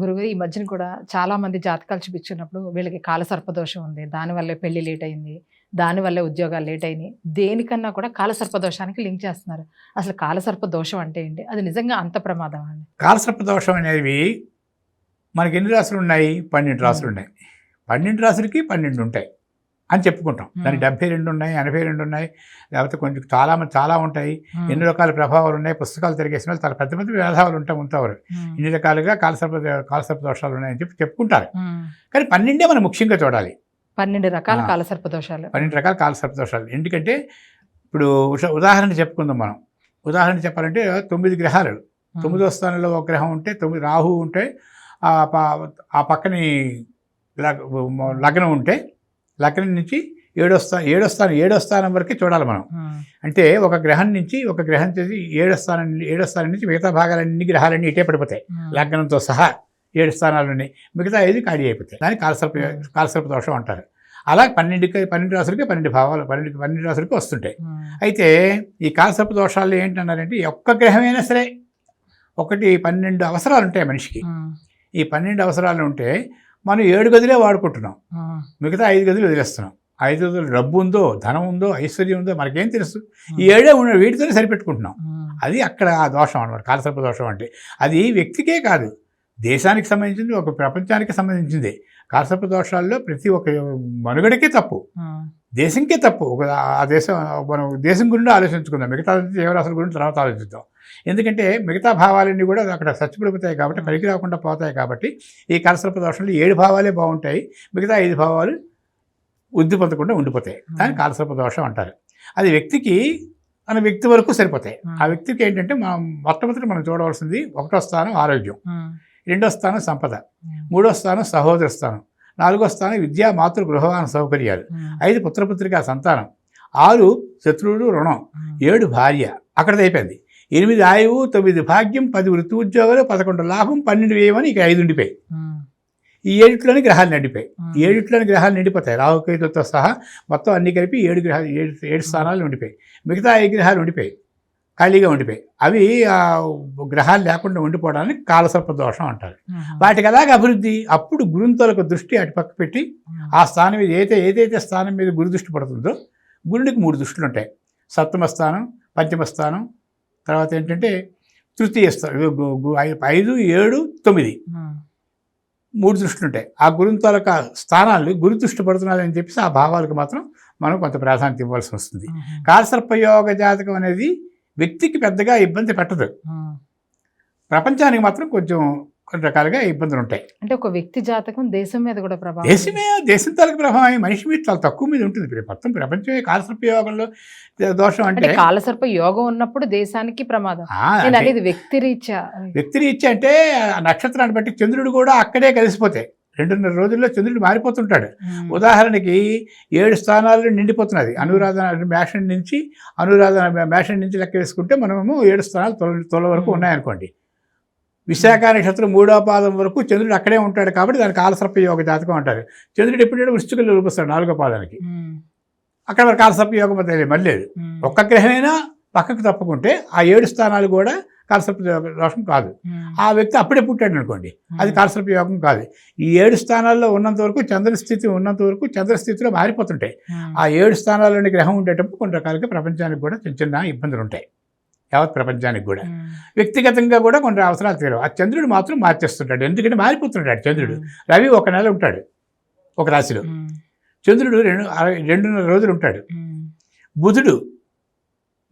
గురువు ఈ మధ్యన కూడా చాలా మంది జాతకాలు చూపించినప్పుడు వీళ్ళకి కాలసర్పదోషం ఉంది. దానివల్లే పెళ్ళి లేట్ అయింది. దానివల్లే ఉద్యోగాలు లేట్ అయినాయి. దేనికన్నా కూడా కాలసర్పదోషానికి లింక్ చేస్తున్నారు. అసలు కాలసర్ప దోషం అంటే ఏంటి? అది నిజంగా అంత ప్రమాదం అండి? కాలసర్ప దోషం అనేవి మనకి ఎన్ని రాసులు ఉన్నాయి? పన్నెండు రాసులు ఉన్నాయి. పన్నెండు రాసులకి పన్నెండు ఉంటాయి. అని చెప్పుకుంటాం. దానికి Hmm. డెబ్బై రెండు ఉన్నాయి ఎనభై రెండు ఉన్నాయి లేకపోతే కొంచెం చాలా మంది చాలా ఉంటాయి. ఎన్ని రకాల ప్రభావాలు ఉన్నాయి పుస్తకాలు తిరిగేసిన వాళ్ళు చాలా పెద్ద పెద్ద మేధావులు ఉంటా ఉంటారు ఇన్ని రకాలుగా కాలసర్ప కాలసర్ప దోషాలు ఉన్నాయని చెప్పి చెప్పుకుంటారు. కానీ పన్నెండే మనం ముఖ్యంగా చూడాలి. పన్నెండు రకాల. కాలసర్ప దోషాలు. పన్నెండు రకాల కాలసర్ప దోషాలు. ఎందుకంటే ఇప్పుడు ఉదాహరణ చెప్పుకుందాం మనం. ఉదాహరణ చెప్పాలంటే తొమ్మిది గ్రహాలు. తొమ్మిదో స్థానంలో ఒక గ్రహం ఉంటే తొమ్మిది రాహు ఉంటే ఆ పక్కని లగ్- లగ్నం ఉంటే లగ్నం నుంచి ఏడో స్థానం ఏడో స్థానం ఏడో స్థానం వరకే చూడాలి మనం. అంటే ఒక గ్రహం నుంచి ఒక గ్రహం చేసి ఏడో స్థానం ఏడో స్థానం నుంచి మిగతా భాగాలన్నీ గ్రహాలన్నీ ఇటే పడిపోతాయి. లగ్నంతో సహా ఏడు స్థానాలు ఉన్నాయి మిగతా ఐదు ఖాళీ అయిపోతాయి దాన్ని కాలసర్ప కాలసర్ప దోషం అంటారు అలా పన్నెండుకి పన్నెండు రాసులకి పన్నెండు భావాలు పన్నెండు పన్నెండు రాసులకి వస్తుంటాయి. అయితే ఈ కాలసర్ప దోషాలు ఏంటన్నారంటే ఒక్క గ్రహమైనా సరే ఒకటి పన్నెండు అవసరాలు ఉంటాయి మనిషికి. ఈ పన్నెండు అవసరాలు ఉంటే మనం ఏడు గదులే వాడుకుంటున్నాం. మిగతా ఐదు గదులు వదిలేస్తున్నాం. ఐదు గదులు డబ్బు ఉందో ధనం ఉందో ఐశ్వర్యం ఉందో మనకేం తెలుసు. ఈ ఏడే ఉన్న వీటితోనే సరిపెట్టుకుంటున్నాం. అది అక్కడ ఆ దోషం అనమాట కాలసర్ప దోషం అంటే. అది వ్యక్తికే కాదు. దేశానికి సంబంధించింది ఒక ప్రపంచానికి సంబంధించింది. కాలసర్ప దోషాల్లో ప్రతి ఒక్క మనుగడకే తప్పు. దేశంకే తప్పు. ఒక ఆ దేశం మనం దేశం గురించి ఆలోచించుకుందాం. మిగతా జీవరాశుల గురించి తర్వాత ఆలోచిద్దాం. ఎందుకంటే మిగతా భావాలన్నీ కూడా అక్కడ చచ్చిపడిపోతాయి కాబట్టి పనికి రాకుండా పోతాయి కాబట్టి ఈ కలసర్ప దోషంలో ఏడు భావాలే బాగుంటాయి. మిగతా ఐదు భావాలు వృద్ధి పొందకుండా ఉండిపోతాయి దాన్ని కాలసర్ప దోషం అంటారు. అది వ్యక్తికి మన వ్యక్తి వరకు సరిపోతాయి. ఆ. వ్యక్తికి ఏంటంటే మనం మొట్టమొదటి మనం చూడవలసింది ఒకటో స్థానం ఆరోగ్యం. రెండో స్థానం సంపద. మూడో స్థానం సహోదర స్థానం నాలుగో స్థానం విద్యా మాతృ గృహవాన సౌకర్యాలు. ఐదు పుత్రపుత్రిక సంతానం ఆరు శత్రువులు రుణం. ఏడు భార్య అక్కడది అయిపోయింది ఎనిమిది ఆయువు తొమ్మిది భాగ్యం పది వృత్తి ఉద్యోగాలు పదకొండు లాభం పన్నెండు వ్యయమని ఇక ఐదు ఉండిపోయి. ఈ ఏడిట్లోని గ్రహాలు నిండిపోయి ఏడిట్లోని గ్రహాలు నిండిపోతాయి రాహుకేతులతో సహా మొత్తం అన్ని కలిపి ఏడు గ్రహాలు ఏడు ఏడు స్థానాలు ఉండిపోయి మిగతా ఐదు గ్రహాలు ఉండిపోయి ఖాళీగా ఉండిపోయి అవి ఆ గ్రహాలు లేకుండా ఉండిపోవడానికి కాలసర్ప దోషం అంటారు. వాటికి అలాగ అభివృద్ధి అప్పుడు గురుంతలకు దృష్టి అటు పక్క పెట్టి. ఆ స్థానం మీద ఏదైతే ఏదైతే స్థానం మీద గురు దృష్టి పడుతుందో గురుడికి మూడు దృష్టిలు ఉంటాయి సప్తమ స్థానం పంచమ స్థానం తర్వాత ఏంటంటే తృతీయ స్థానం ఐదు ఏడు తొమ్మిది. మూడు దృష్టిలు ఉంటాయి ఆ గురుని తాలూకా స్థానాలు గురు దృష్టి పడుతున్నాయని చెప్పేసి ఆ భావాలకు మాత్రం మనం కొంత ప్రాధాన్యత ఇవ్వాల్సి వస్తుంది. కాలసర్పయోగ జాతకం అనేది వ్యక్తికి పెద్దగా ఇబ్బంది పెట్టదు. ప్రపంచానికి మాత్రం కొంచెం కొన్ని రకాలుగా ఇబ్బందులు ఉంటాయి. అంటే ఒక వ్యక్తి జాతకం దేశం మీద కూడా ప్రభావం దేశమే దేశం తాలూకు ప్రభావం మనిషి మీద చాలా తక్కువ మీద ఉంటుంది. మొత్తం ప్రపంచమే కాలసర్పయోగంలో దోషం అంటే కాలసర్ప యోగం ఉన్నప్పుడు దేశానికి ప్రమాదం. అనేది వ్యక్తి రీత్యా వ్యక్తిరీత్యా? అంటే నక్షత్రాన్ని బట్టి చంద్రుడు కూడా అక్కడే కలిసిపోతాయి రెండున్నర రోజుల్లో చంద్రుడు మారిపోతుంటాడు. ఉదాహరణకి ఏడు స్థానాలు నిండిపోతున్నది అనురాధ మేషన్ నుంచి అనురాధ మేషన్ నుంచి లెక్క వేసుకుంటే మనము ఏడు స్థానాలు తొల తొల వరకు. ఉన్నాయనుకోండి విశాఖ నక్షత్రం మూడో పాదం వరకు చంద్రుడు అక్కడే ఉంటాడు కాబట్టి దానికి కాలసర్ప యోగ జాతకం అంటారు చంద్రుడు ఎప్పుడైనా వృశ్చికల్లో రూపిస్తాడు నాలుగో పాదానికి. అక్కడ మరి కాలసర్ప యోగం మళ్ళీ లేదు. ఒక్క గ్రహమైనా పక్కకు తప్పుకుంటే ఆ ఏడు స్థానాలు కూడా కాలసర్ప దోషం కాదు. ఆ వ్యక్తి అప్పుడే పుట్టాడు అనుకోండి అది. కాలసర్ప యోగం కాదు ఈ ఏడు స్థానాల్లో ఉన్నంత వరకు చంద్రస్థితి ఉన్నంత వరకు చంద్రస్థితిలో మారిపోతుంటాయి. ఆ ఏడు స్థానాల్లోని గ్రహం ఉండేటప్పుడు కొన్ని రకాలుగా ప్రపంచానికి కూడా చిన్న చిన్న ఇబ్బందులు ఉంటాయి యావత్ ప్రపంచానికి కూడా. వ్యక్తిగతంగా కూడా కొన్ని అవసరాలు తీరవు ఆ చంద్రుడు మాత్రం మార్చేస్తుంటాడు ఎందుకంటే మారిపోతుంటాడు చంద్రుడు. రవి ఒక నెల ఉంటాడు ఒక రాశిలో. చంద్రుడు రెండు రెండున్నర రోజులు ఉంటాడు. బుధుడు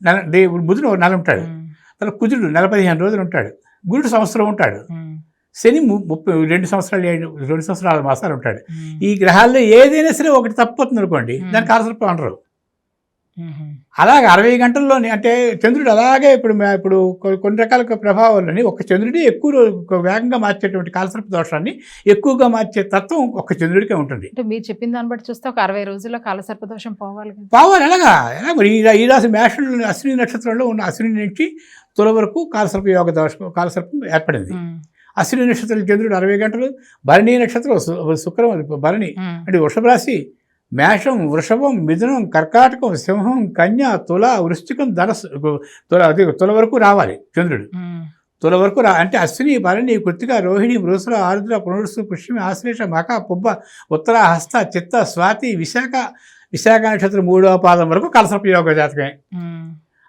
నెల బుధుడు ఒక నెల ఉంటాడు తర్వాత కుజుడు నెల పదిహేను రోజులు ఉంటాడు గురుడు సంవత్సరం ఉంటాడు. శని ముప్పై రెండు సంవత్సరాలు ఏడు రెండు సంవత్సరాలు మాసాలు ఉంటాడు. ఈ గ్రహాల్లో ఏదైనా సరే ఒకటి తప్పిపోతుంది అనుకోండి. దానికి కాలసర్పం అనరు. అలాగే అరవై గంటల్లోనే అంటే చంద్రుడు అలాగే ఇప్పుడు ఇప్పుడు కొన్ని రకాల ప్రభావాలని ఒక చంద్రుడి ఎక్కువ వేగంగా మార్చేటువంటి కాలసర్ప దోషాన్ని ఎక్కువగా మార్చే తత్వం ఒక చంద్రుడికే ఉంటుంది అంటే మీరు చెప్పిన దాన్ని బట్టి చూస్తే ఒక అరవై రోజుల్లో కాలసర్ప దోషం పోవాలి పావాలి ఎలాగా ఎలా మరి ఈ రాశి మేషంలో అశ్విని నక్షత్రంలో ఉన్న అశ్విని నుంచి తుల వరకు కాలసర్ప యోగ దోషం కాలసర్పం ఏర్పడింది. అశ్విని నక్షత్రం చంద్రుడు అరవై గంటలు భరణి నక్షత్రం శుక్రం భరణి. అంటే వృషభ రాశి మేషం వృషభం మిథునం కర్కాటకం సింహం కన్య తుల వృశ్చికం ధనస్సు తుల తుల వరకు రావాలి చంద్రుడు. తుల వరకు రా అంటే అశ్విని భరణి కృతిక రోహిణి మృసుల ఆరుద్ర పునరుసు పుష్యమి ఆశ్లేష మక పుబ్బ ఉత్తర హస్త చిత్త స్వాతి విశాఖ విశాఖ నక్షత్రం మూడవ పాదం వరకు కలసప్రయోగ జాతకమే ఉమ్.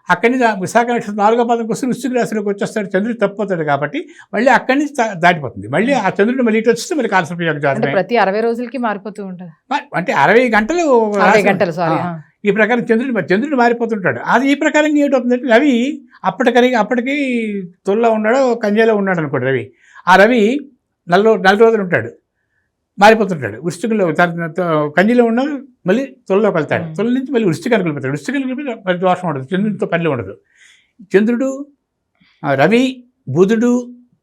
అక్కడి నుంచి విశాఖ నక్షత్రం నాలుగో పాదంకి వస్తే వృశ్చిక రాశిలోకి వచ్చేస్తాడు. చంద్రుడు తప్పిపోతాడు కాబట్టి మళ్ళీ అక్కడి నుంచి దాటిపోతుంది. మళ్ళీ ఆ చంద్రుడు మళ్ళీ ఇటు వస్తే మళ్ళీ కాలసర్పయోగ అంటే జాతకమే ప్రతి అరవై రోజులకి మారిపోతూ ఉంటుంది. అంటే అరవై గంటలు అరవై గంటలు సారీ ఈ ప్రకారం చంద్రుడు చంద్రుడు మారిపోతుంటాడు. అది ఈ ప్రకారం ఏంటవుతుందంటే రవి అప్పటికరి అప్పటికి తొల్లో ఉన్నాడు కన్యలో ఉన్నాడు అనుకోండి రవి. ఆ రవి నెల రో- నెల రోజులు ఉంటాడు. మారిపోతుంటాడు. వృష్టికంలో కన్యలో ఉన్నాడు మళ్ళీ తొల్లోకి వెళ్తాడు. తొలి నుంచి మళ్ళీ వృష్టికానికి వెళ్ళిపోతాడు వృష్టికానికి వెళ్ళిపోతే మరి దోషం ఉండదు. చంద్రుడితో పని ఉండదు. చంద్రుడు రవి బుధుడు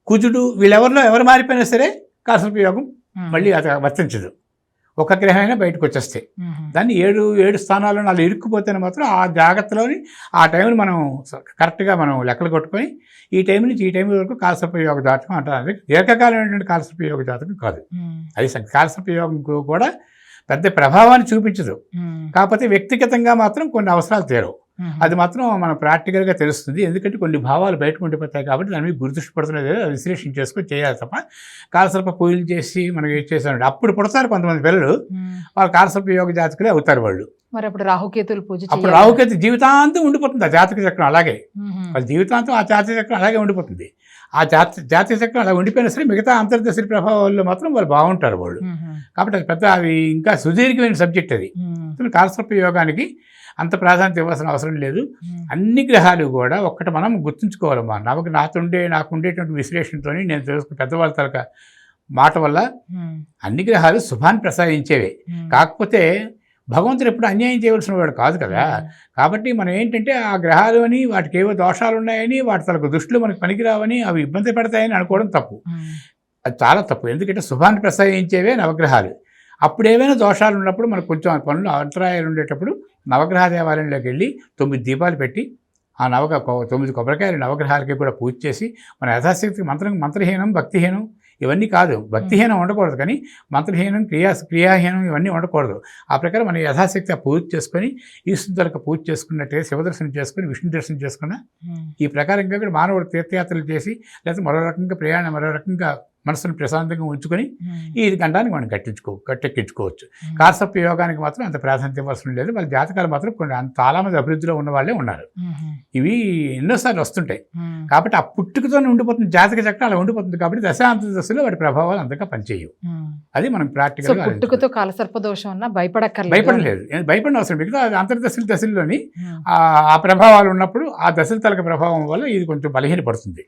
కుజుడు వీళ్ళెవరిలో ఎవరు మారిపోయినా సరే కాసర్పయోగం ఉమ్. మళ్ళీ అది వర్తించదు. ఒక గ్రహమైనా బయటకు వచ్చేస్తాయి. దాన్ని ఏడు ఏడు స్థానాల్లో నాలుగు ఇరుక్కుపోతేనే మాత్రం ఆ జాగ్రత్తలోని ఆ టైంని మనం కరెక్ట్గా మనం లెక్కలు కొట్టుకొని ఈ టైం నుంచి ఈ టైం వరకు కాలసర్పయోగ జాతకం అంటారు అది దీర్ఘకాలమైనటువంటి కాలసర్పయోగ జాతకం కాదు. అది కాలసర్పయోగం కూడా పెద్ద ప్రభావాన్ని చూపించదు. కాకపోతే వ్యక్తిగతంగా మాత్రం కొన్ని అవసరాలు తీరవు. అది మాత్రం మనం ప్రాక్టికల్గా తెలుస్తుంది. ఎందుకంటే కొన్ని భావాలు బయటకు ఉండిపోతాయి కాబట్టి దాని మీద గుర్దృష్టి పడుతున్నది విశ్లేషణ చేసుకొని చేయాలి తప్ప కాలసర్ప పూజలు చేసి మనం ఏం చేసామంటే అప్పుడు పుడతారు కొంతమంది పిల్లలు. వాళ్ళు కాలసర్ప యోగ జాతకులే అవుతారు వాళ్ళు. మరి అప్పుడు రాహుకేతులు పూజ అప్పుడు? రావుకైతే జీవితాంతం ఉండిపోతుంది ఆ జాతక చక్రం అలాగే. వాళ్ళ జీవితాంతం ఆ జాతక చక్రం అలాగే ఉండిపోతుంది. ఆ జాత జాతక చక్రం అలా ఉండిపోయినా సరే మిగతా అంతర్దశ ప్రభావాల్లో మాత్రం వాళ్ళు బాగుంటారు వాళ్ళు. కాబట్టి అది పెద్ద అవి ఇంకా సుదీర్ఘమైన సబ్జెక్ట్ అది. ఉమ్. కాలసర్ప యోగానికి అంత ప్రాధాన్యత ఇవ్వాల్సిన అవసరం లేదు. అన్ని గ్రహాలు కూడా ఒక్కటి మనం గుర్తుంచుకోవాలమ్మా నాకు నాతుండే నాకు ఉండేటువంటి విశ్లేషణతో నేను తెలుసుకున్న పెద్దవాళ్ళ తలక మాట వల్ల. అన్ని గ్రహాలు శుభాన్ని ప్రసాదించేవే. కాకపోతే భగవంతుడు ఎప్పుడు అన్యాయం చేయవలసిన వాడు కాదు కదా కాబట్టి మనం ఏంటంటే ఆ గ్రహాలు అని వాటికి ఏవో దోషాలు ఉన్నాయని వాటి తలకు దృష్టిలో మనకు పనికిరావని అవి ఇబ్బంది పెడతాయని అనుకోవడం తప్పు. అది చాలా తప్పు ఎందుకంటే శుభాన్ని ప్రసాదించేవే నవగ్రహాలు అప్పుడు ఏవైనా దోషాలు ఉన్నప్పుడు మనకు కొంచెం ఆ పనులు అంతరాయాలు ఉండేటప్పుడు నవగ్రహ దేవాలయంలోకి వెళ్ళి తొమ్మిది దీపాలు పెట్టి ఆ నవగ కొ- తొమ్మిది కొబ్బరికాయలు నవగ్రహాలకి కూడా పూజ చేసి మన యథాశక్తి మంత్రం మంత్రహీనం భక్తిహీనం ఇవన్నీ కాదు భక్తిహీనం ఉండకూడదు కానీ మంత్రహీనం క్రియా క్రియాహీనం ఇవన్నీ ఉండకూడదు ఆ ప్రకారం మనం యథాశక్తి ఆ పూజ చేసుకొని ఈశ్వరులకు పూజ చేసుకున్నట్టే శివదర్శనం చేసుకొని విష్ణు దర్శనం చేసుకున్న. ఈ ప్రకారంగా కూడా మానవుడు తీర్థయాత్రలు చేసి లేకపోతే మరో రకంగా ప్రయాణం మరో రకంగా మనసును ప్రశాంతంగా ఉంచుకొని ఉమ్. ఈ గంటానికి మనం కట్టించుకో కట్టెక్కించుకోవచ్చు ఉమ్. కాసప్ప యోగానికి మాత్రం అంత ప్రాధాన్యత ఇవ్వాల్సిన లేదు వాళ్ళ జాతకాలు మాత్రం కొన్ని అంత చాలామంది అభివృద్ధిలో ఉన్న వాళ్ళే ఉన్నారు ఉమ్. ఇవి ఎన్నోసార్లు వస్తుంటాయి. కాబట్టి ఆ పుట్టుకతోనే ఉండిపోతుంది జాతక చక్రం అలా ఉండిపోతుంది కాబట్టి దశాంత దశలో వాటి ప్రభావాలు అంతగా పనిచేయవు. అది మనం సో ప్రాక్టికల్గా పుట్టుకతో కాలసర్ప దోషం ఉన్నా భయపడక్కర్లేదు భయపడలేదు భయపడిన అవసరం మిగతా అంతర్దశల దశల్లోని. ఆ ప్రభావాలు ఉన్నప్పుడు ఆ దశల తలక ప్రభావం వల్ల ఇది కొంచెం బలహీనపడుతుంది.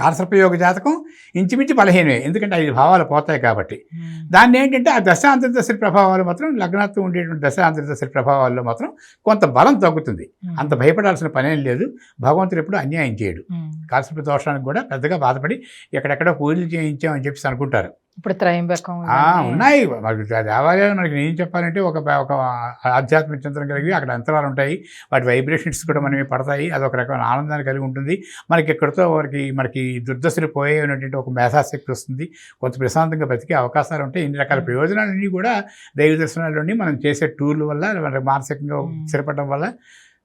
కాలసర్పయోగ జాతకం ఇంచుమించు బలహీనమే ఎందుకంటే ఐదు భావాలు పోతాయి కాబట్టి ఉమ్. దాన్ని ఏంటంటే ఆ దశ అంతర్దశల ప్రభావాలు మాత్రం లగ్నాత్వం ఉండేటువంటి దశ అంతర్దశల ప్రభావాల్లో మాత్రం కొంత బలం తగ్గుతుంది ఉమ్. అంత భయపడాల్సిన పనేం లేదు భగవంతుడు ఎప్పుడు అన్యాయం చేయడు ఉమ్. కాలసర్ప దోషానికి కూడా పెద్దగా బాధపడి ఎక్కడెక్కడో పూజలు చేయించామని చెప్పేసి అనుకుంటారు ఇప్పుడు త్రయంబకం. ఉన్నాయి. దేవాలయాలు మనకి నేను చెప్పాలంటే ఒక ఒక ఆధ్యాత్మిక చింతన కలిగి అక్కడ అంతరాలు ఉంటాయి. వాటి వైబ్రేషన్స్ కూడా మనకి పడతాయి. అది ఒక రకమైన ఆనందాన్ని కలిగి ఉంటుంది. మనకి ఎక్కడితో వారికి మనకి దుర్దశలు పోయేటువంటి ఒక మేధాశక్తి వస్తుంది. కొంత ప్రశాంతంగా బతికే అవకాశాలు ఉంటాయి. ఇన్ని రకాల ప్రయోజనాలన్నీ కూడా దైవ దర్శనాల్లోని మనం చేసే టూర్ల వల్ల మనకి మానసికంగా. స్థిరపడడం వల్ల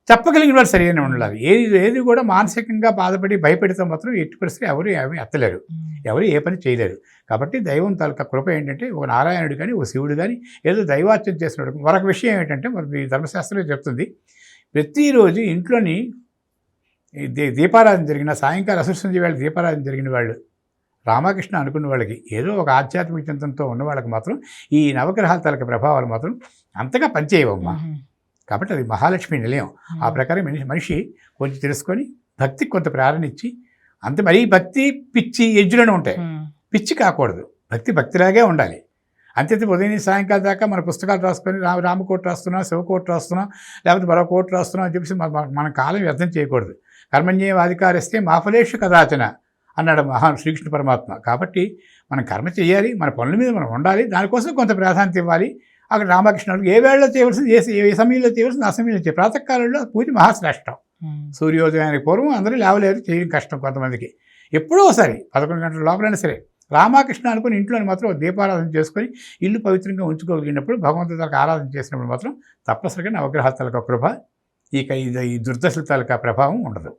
చెప్పగలిగిన వాళ్ళు సరైన ఉండాలి ఏది ఏది కూడా మానసికంగా బాధపడి భయపెడితే మాత్రం ఎట్టి పరిస్థితి ఎవరు ఏమీ ఎత్తలేరు. ఎవరు ఏ పని చేయలేరు. కాబట్టి దైవం తాలూకా కృప ఏంటంటే ఒక నారాయణుడు కానీ ఒక శివుడు కానీ ఏదో దైవార్చన చేస్తున్నాడు మరొక విషయం ఏంటంటే మరి ఈ ధర్మశాస్త్రంలో చెప్తుంది. ప్రతిరోజు ఇంట్లోని దీపారాధన జరిగిన సాయంకాలం అసృష్టి వేళ దీపారాధన జరిగిన వాళ్ళు రామకృష్ణ అనుకున్న వాళ్ళకి ఏదో ఒక ఆధ్యాత్మిక చింతనతో ఉన్న వాళ్ళకి మాత్రం ఈ నవగ్రహాల తాలూకా ప్రభావాలు మాత్రం అంతగా పనిచేయవమ్మా. కాబట్టి అది మహాలక్ష్మి నిలయం. ఆ ప్రకారం మనిషి మనిషి కొంచెం తెలుసుకొని భక్తికి కొంత ప్రేరణ ఇచ్చి అంత మరీ భక్తి పిచ్చి ఎజ్జులను ఉంటాయి. పిచ్చి కాకూడదు. భక్తి భక్తిలాగే ఉండాలి. అంతేతే ఉదయం సాయంకాలం దాకా మన పుస్తకాలు రాసుకొని రామ రామకోటి రాస్తున్నాం శివకోటి రాస్తున్నాం లేకపోతే మరో కోటి రాస్తున్నాం అని చెప్పేసి మన కాలం వ్యర్థం చేయకూడదు. కర్మణ్యేవ అధికారిస్తే మాఫలేషు కదాచన అన్నాడు మహా శ్రీకృష్ణ పరమాత్మ. కాబట్టి మనం కర్మ చేయాలి మన పనుల మీద మనం ఉండాలి దానికోసం కొంత ప్రాధాన్యత ఇవ్వాలి. అక్కడ రామకృష్ణుడు ఏ వేళలో చేయవలసింది ఏ ఏ సమయంలో చేయవలసింది ఆ సమయంలో చేయ ప్రాతకాలంలో పూజ మహాశ్రేష్టం. సూర్యోదయానికి పూర్వం అందరూ లేవలేరు చేయడం కష్టం కొంతమందికి ఎప్పుడో ఒకసారి పదకొండు గంటల లోపలైనా సరే రామకృష్ణ అనుకుని ఇంట్లోని మాత్రం దీపారాధన చేసుకొని ఇల్లు పవిత్రంగా ఉంచుకోగలిగినప్పుడు భగవంతుడి తాలూకా ఆరాధన చేసినప్పుడు మాత్రం తప్పనిసరిగా నవగ్రహాల తాలూకా కృప ఇక ఇది ఈ దుర్దశల తాలూకా ప్రభావం ఉండదు.